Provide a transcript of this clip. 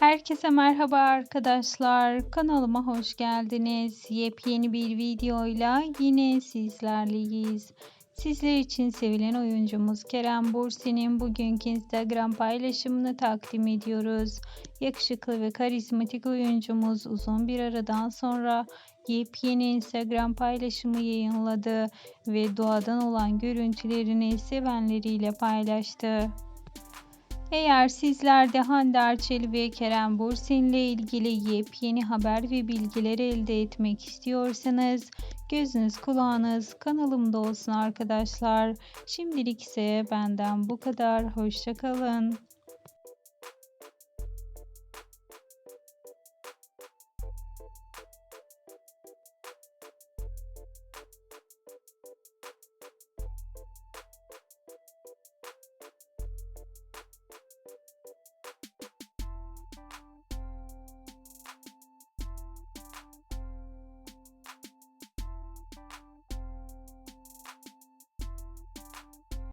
Herkese merhaba arkadaşlar. Kanalıma hoş geldiniz. Yepyeni bir videoyla yine sizlerleyiz. Sizler için sevilen oyuncumuz Kerem Bürsin'in bugünkü Instagram paylaşımını takdim ediyoruz. Yakışıklı ve karizmatik oyuncumuz uzun bir aradan sonra yepyeni Instagram paylaşımı yayınladı ve doğadan olan görüntülerini sevenleriyle paylaştı. Eğer sizler de Hande Erçel ve Kerem Bürsin ile ilgili yepyeni haber ve bilgiler elde etmek istiyorsanız gözünüz kulağınız kanalımda olsun arkadaşlar. Şimdilik ise benden bu kadar. Hoşçakalın.